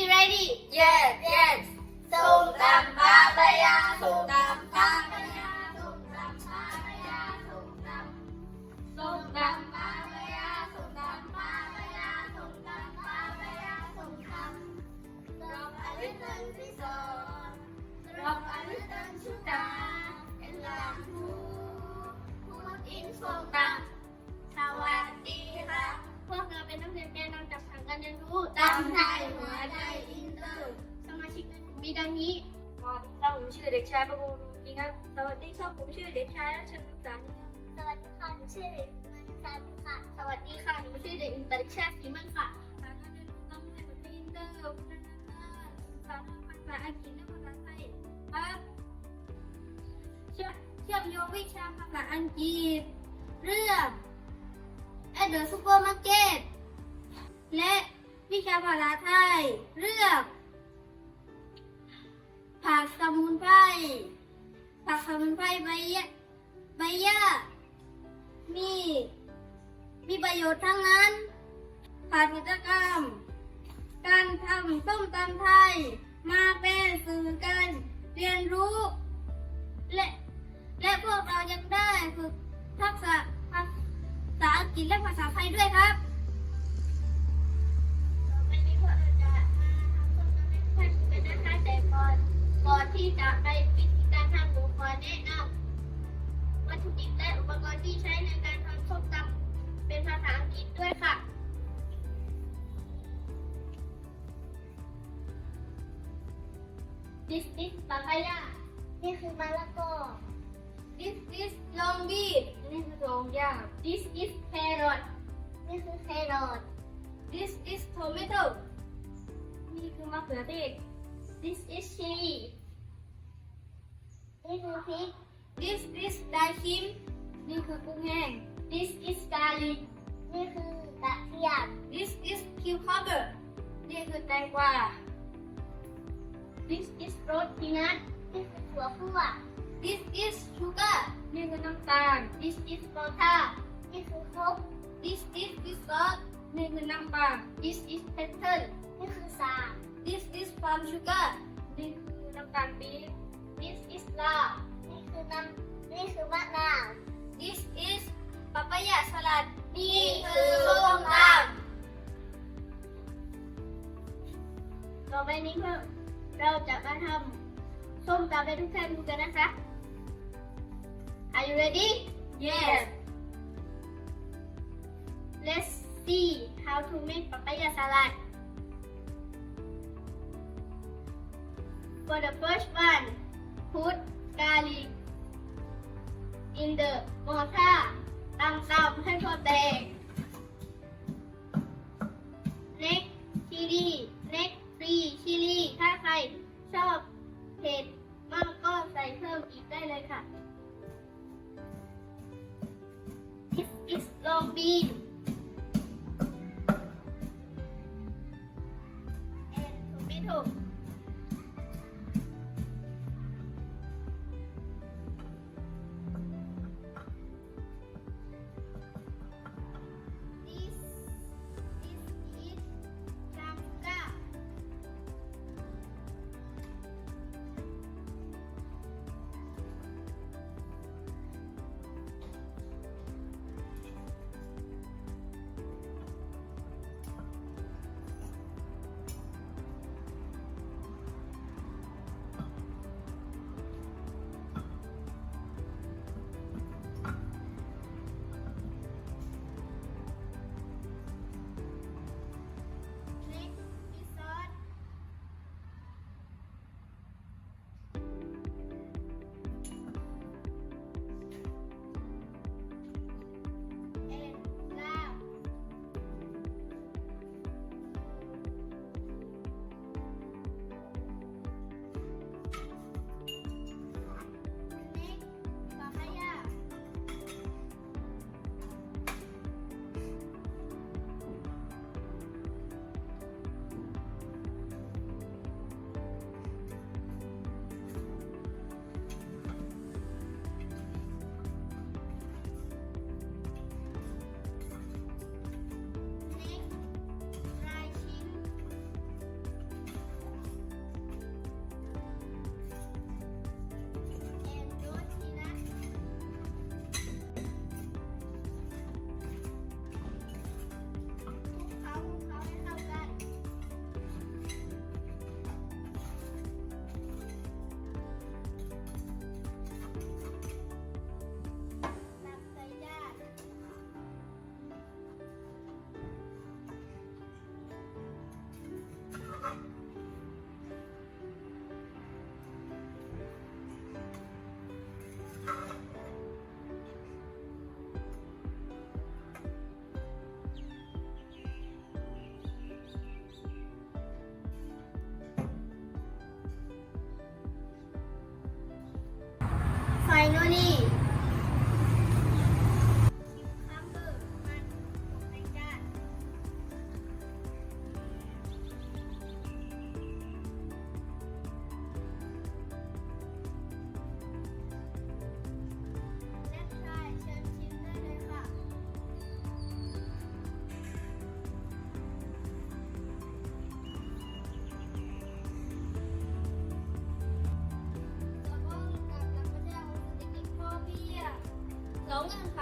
we ready Yes, yes. ส้มตำปลาปลายาส้ กในกลุ่มมีดังนี้สวัสดีครับผมชื่อเด็กชายประมูลดีครับสวัสดีครับผมชื่อเด็กชายรัชนสันต์สวัสดีค่ะหนูชื่อเด็กมาริสาบุญค่ะ สวัสดีค่ะหนูชื่อเด็กหญิงปริชาสีมันค่ะสาการเรียนรู้ต้องให้บทอินเตอร์พัฒนาการภาษาภาษาอังกฤษและภาษาไทยครับเชื่อเชื่อมโยงวิชาภาษาอังกฤษเรื่อง At the Supermarket และวิชาภาษาไทยเรื่อง ผักสมุนไพร ผักสมุนไพรใบยะใบหญ้ามี มีประโยชน์ทั้งนั้น ผ่านกิจกรรม การทำส้มตำไทย มาเป็นสื่อการเรียนรู้ และและพวกเรายังได้ฝึกทักษะภาษาอังกฤษและภาษาไทยด้วยครับต่อไปนี้พวกเราจะมาทำส้มตำให้ทุกท่านดูกันนะคะแต่ก่อน ก่อนที่จะไปวิธีการทำหนูขอแนะนำวัตถุดิบและอุปกรณ์ที่ใช้ในการทำส้มตำเป็นภาษาอังกฤษด้วยค่ะ This is papaya นี่คือมะละกอ This is long bean นี่คือสองอย่าง This is carrot นี่คือแครอท This is tomato นี่คือมะเขือเทศ พริก This is ไดชิมนี่คือกุ้งแห้ง This is garlic นี่คือกระเทียม This is cucumber นี่คือแตงกวา This is roast peanut นี่คือถั่วคั่ว This is sugar นี่คือน้ำตาล This is butter นี่คือโคก This is fish sauce นี่คือน้ำปลา This is pepper นี่คือสา This is palm sugar นี่คือน้ำตาลปี๊บ This is lard นี่คือน้ำนี่คือมะนาว This is papaya salad นี่คือส้มตต่อไปนี้พวกเราจะมาทำส้มตำให้ทุกท่านดูกันนะคะ Are you ready? Yes Let's see how to make papaya salad. For the first one, put garlic in the mortar ตำตำให้พอแตก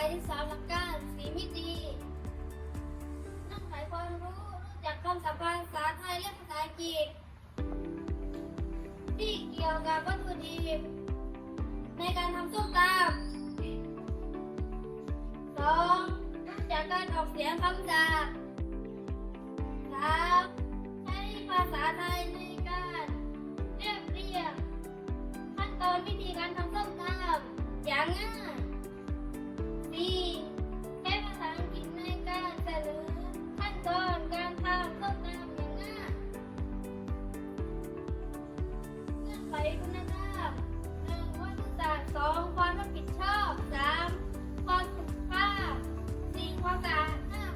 สามหลักการสี่มิติเงื่อนไขความรู้รู้จักคำศัพท์ภาษาไทยและภาษาอังกฤษที่เกี่ยวกับวัตถุดิบในการทำส้มตำสองรู้จักการออกเสียงคำศัพท์สาม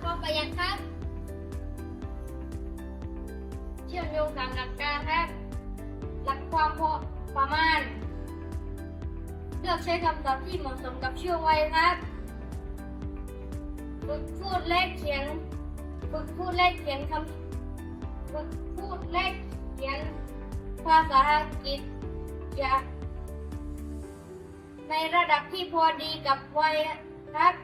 ความประหยัดครับ เชื่อมโยงสามหลักการครับ หลักความพอประมาณ เลือกใช้คำศัพท์ที่เหมาะสมกับช่วงวัยครับฝึกพูดและเขียนฝึกพูดและเขียนคำฝึกพูดและเขียนภาษาอังกฤษจะในระดับที่พอดีกับวัยครับ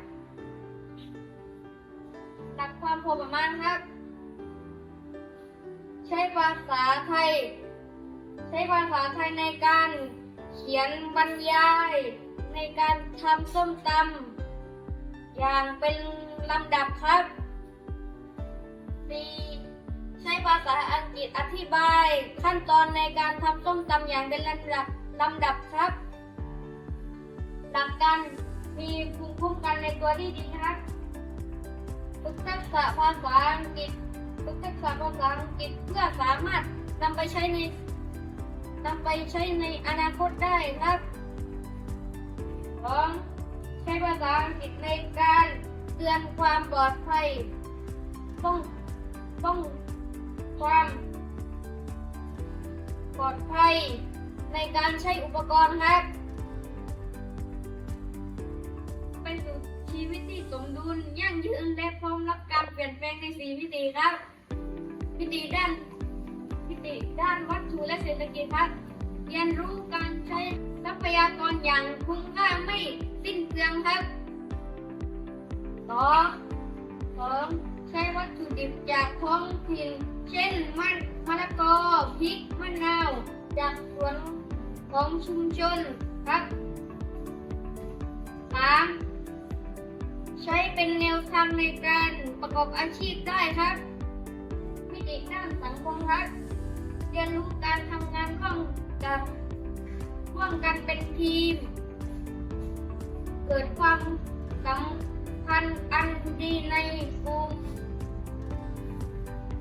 หลักความพอประมาณครับ ใช้ภาษาไทย ใช้ภาษาไทยในการเขียนบรรยาย ในการทำส้มตำอย่างเป็นลำดับครับ 4. ใช้ภาษาอังกฤษอธิบาย ขั้นตอนในการทำส้มตำอย่างเป็นลำดับลำดับครับหลักการมีภูมิคุ้มกันในตัวที่ดีครับ ฝึกทักษะภาษาอังกฤษฝึกทักษะภาษาอังกฤษเพื่อสามารถนำไปใช้ในนำไปใช้ในอนาคตได้ครับ 2. ใช้ภาษาอังกฤษในการเตือนความปลอดภัยป้องป้องความปลอดภัยในการใช้อุปกรณ์ครับ สมดุลยั่งยืนและพร้อมรับการเปลี่ยนแปลงในสี่มิติครับมิติด้านมิติด้านวัตถุและเศรษฐกิจครับเรียนรู้การใช้ทรัพยากรอย่างคุ้มค่าไม่สิ้นเปลืองครับสองสองใช้วัตถุดิบจากท้องถิ่นเช่นมันมะละกอพริกมะนาว จากสวนของชุมชนครับสาม ใช้เป็นแนวทางในการประกอบอาชีพได้ครับมิติด้านสังคมครับเรียนรู้การทำงานร่วมกับร่วมกันเป็นทีม เกิดความสัมพันธ์อันดีในภูมิ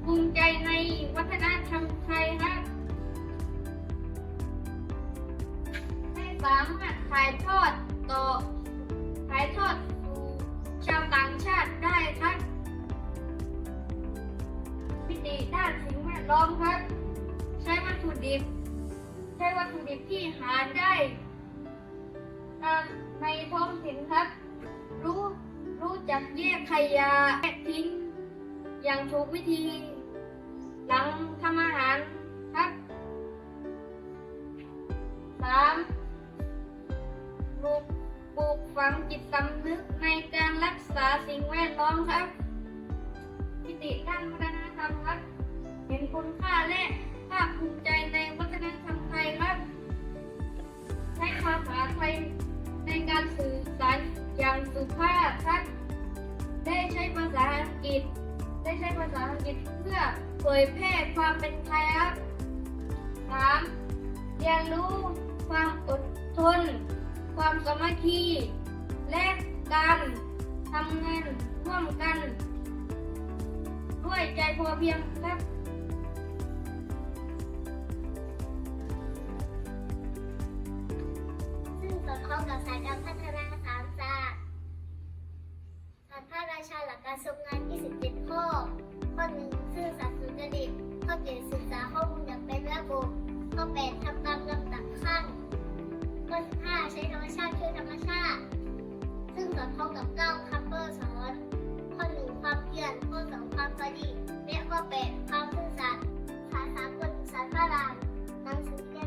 ภูมิใจในวัฒนธรรมไทยครับให้สามารถถ่ายทอดต่อถ่ายทอด ชาวต่างชาติได้ครับมิติด้านสิ่งแวดล้อมครับ ใช้วัตถุดิบ ใช้วัตถุดิบที่หาได้ในท้องถิ่นครับ รู้รู้จักแยกขยะแยกทิ้ง อย่างถูกวิธี หลังทำอาหารครับสามปลูก ปลูกฝังจิตสำนึกในการรักษาสิ่งแวดล้อมครับมิติด้านวัฒนธรรมครับ เห็นคุณค่าและภาคภูมิใจในวัฒนธรรมไทยครับ ใช้ภาษาไทยในการสื่อสารอย่างสุภาพครับ ได้ใช้ภาษาอังกฤษ ได้ใช้ภาษาอังกฤษเพื่อเผยแพร่ความเป็นไทยครับสามเรียนรู้ความอดทน ความสามัคคีและการทำงานร่วมกัน ด้วยใจพอเพียงครับ ซึ่งสอดคล้องกับสายการพัฒนาสามศาสตร์ศาสตร์พระราชาหลักการทรงงาน 27 ข้อ ข้อหนึ่งซื่อสัตย์สุจริตข้อเจ็ดศึกษาข้อมูลอย่างเป็นระบบข้อแปดทำ ใช้ธรรมชาติช่วยธรรมชาติ ซึ่งสอดคล้องกับเก้าคัมเปอร์สอนข้อหนึ่งความเพียรข้อสองความพอดีและข้อแปดความซื่อสัตย์ภาษากลสารพระรามหนังสือเรีย